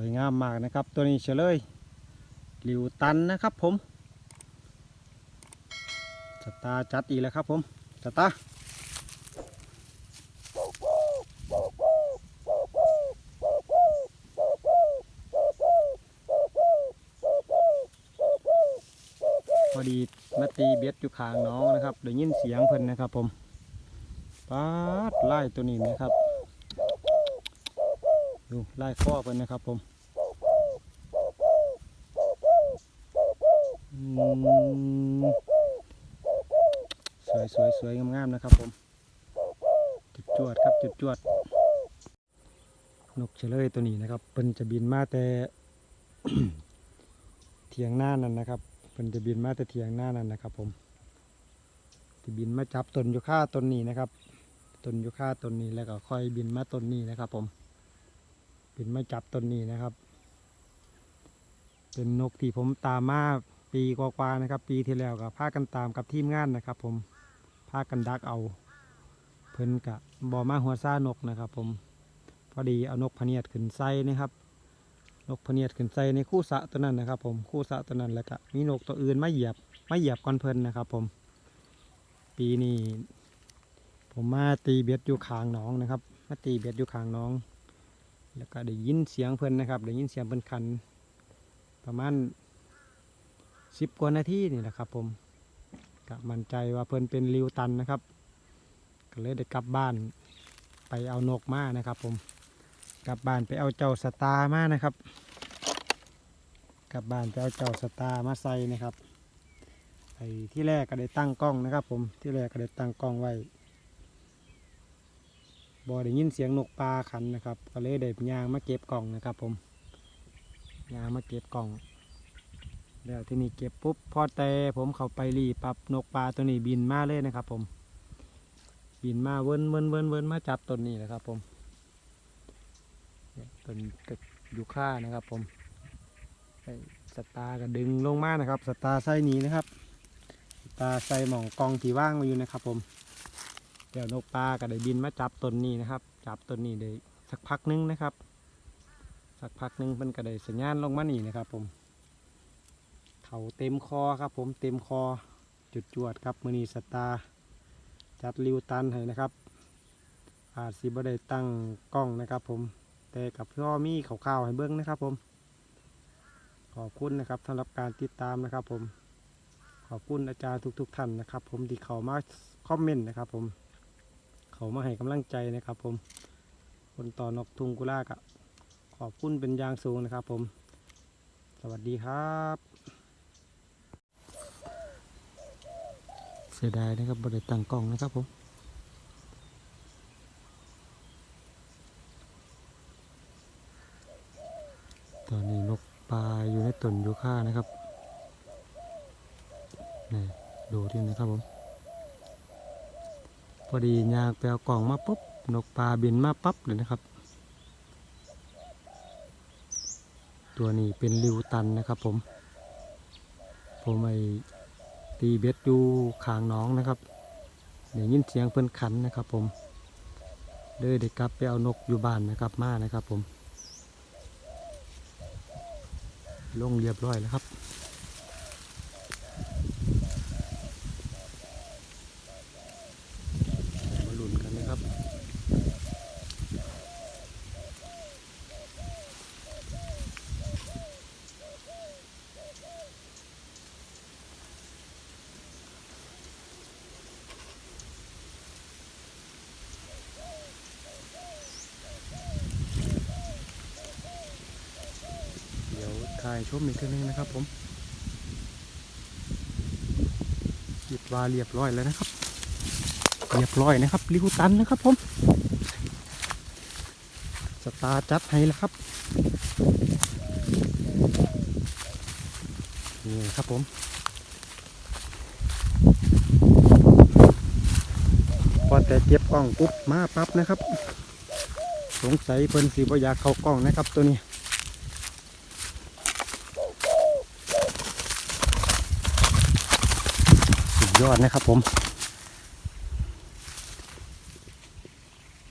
วยงามมากนะครับ ตัวนี้เฉลยหลิวตันนะครับผมสตาจัดอีกแล้วครับผมสตาพอดีมาตีเบ็ดอยู่ข้างน้องนะครับได้ยินเสียงเพิ่นนะครับผมปาดไล่ตัวนี้นะครับ ดูไล่ข้อเพิ่นะครับผมสวยสวยสวยงามๆนะครับผม จุดจวดครับจุดจวด นกเฉลยตัวนี้นะครับเพิ่นจะบินมาแต่เถียงหน้านั่นนะครับเพิ่นจะบินมาแต่เถียงหน้านั่นนะครับ ผมจะบินมาจับต้นยูคาต้นนี้นะครับต้นยูคาต้นนี้แล้วก็ค่อยบินมาต้นนี้นะครับ ผม เป็นไม้จับต้นนี้นะครับ เป็นนกที่ผมตามมาปีกว่าๆนะครับ ปีที่แล้วกับพากันตามกับทีมงานนะครับ ผมพากันดักเอา เพิ่นกับบอมาหัวซ่านกนะครับ ผมพอดีเอานกพเนียดขึ้นไส้นะครับ นกพเนียดขึ้นไส้ในคู่สะตัวนั้นนะครับ ผมคู่สะตัวนั้นแล้วก็มีนกตัวอื่นมาเหยียบมาเหยียบก่อนเพิ่นนะครับ ผม ปีนี้ผมมาตีเบ็ดอยู่ขางน้องนะครับ มาตีเบ็ดอยู่ขางน้อง แล้วก็ได้ยินเสียงเพิ่นนะครับได้ยินเสียงเพิ่นคัน ประมาณสิบกว่านาทีนี่แหละครับ ผมก็มั่นใจว่าเพิ่นเป็นริวตันนะครับ ก็เลยได้กลับบ้านไปเอานกมานะครับ ผมกลับบ้านไปเอาเจ้าสตาร์มานะครับ กลับบ้านไปเอาเจ้าสตาร์มาใส่นะครับไอ้ที่แรกก็ได้ตั้งกล้องนะครับ ผมที่แรกก็ได้ตั้งกล้องไว้ บอได้ยินเสียงนกปลาขันนะครับ ก็เลยได้ยางมาเก็บกล่องนะครับ ผมยางมาเก็บกล่องแล้วที่นี่เก็บปุ๊บพอแต่ผมเข้าไปรีปรับนกปลาตัวนี้บินมาเลยนะครับ ผม บินมาเวินเวินเวินเวินมาจับต้นนี้นะครับ ผมเนี่ยต้นกระยูค่านะครับ ผมไอสตาร์ก็ดึงลงมานะครับ สตาร์ไส้หนีนะครับ สตาร์ใส่หม่องกองที่ว่างไว้อยู่นะครับ ผม เดี๋ยวนกปลาก็ได้บินมาจับต้นนี้นะครับ จับต้นนี้ได้สักพักหนึงนะครับ สักพักหนึงมันก็ได้สัญญาณลงมานี่นะครับ ผมเขาเต็มคอครับ ผมเต็มคอจุดจวดครับมือนีสตาจัดริวตันให้นะครับ อาจสิบได้ตั้งกล้องนะครับ ผมแต่กับพ่อมีข่าวๆให้เบิ้งนะครับ ผม ขอบคุณนะครับสำหรับการติดตามนะครับ ผมขอบคุณอาจารย์ทุกๆ ท่านนะครับ ผมที่เข้ามาคอมเมนต์นะครับ ผม เขามาให้กำลังใจนะครับ ผมคนต่อนกทุงกุลากะขอบคุณเป็นอย่างสูงนะครับ ผม สวัสดีครับ เสียดายนะครับบริตั้งกล้องนะครับผมตอนนี้นกปลาอยู่ในต้นยูคานะครับนี่ดูที่นะครับผม พอดียางไปเอากล่องมาปุ๊บนกปลาบินมาปั๊บเลยนะครับ ตัวนี้เป็นริวตันนะครับ ผม ผมไปตีเบ็ดอยู่ขางน้องนะครับเดี๋ยวยินเสียงเพิ่นขันนะครับ ผมเลยได้กลับไปเอานกอยู่บ้านนะครับมานะครับ ผมลงเรียบร้อยแล้วครับ มาลุ้นกันนะครับ เดี๋ยว ถ่ายชมอีกทีนึงนะครับผมหยิบวาเรียบร้อยแล้วนะครับ เรียบร้อยนะครับริวตันนะครับผมสตาร์จัดให้แล้วครับนี่ครับผมพอแต่เก็บกล้องปุ๊บมาปั๊บนะครับ สงสัยเพิ่นสีบอยากเข้ากล้องนะครับตัวนี้ สุด ยอดนะครับผม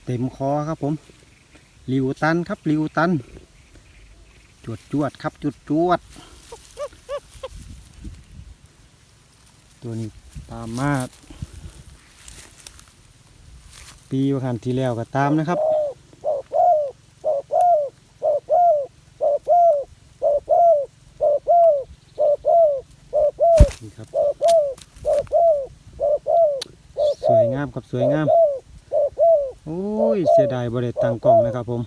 เต็มคอครับผมริวตันครับริวตัน จวดจวดครับจวดจวด ตัวนี้ตามมาปีวันคันที่แล้วก็ตามนะครับ นี่ครับ สวย งามครับสวยงามโอ้ยเสียดายบริตั้งกล่องนะครับผม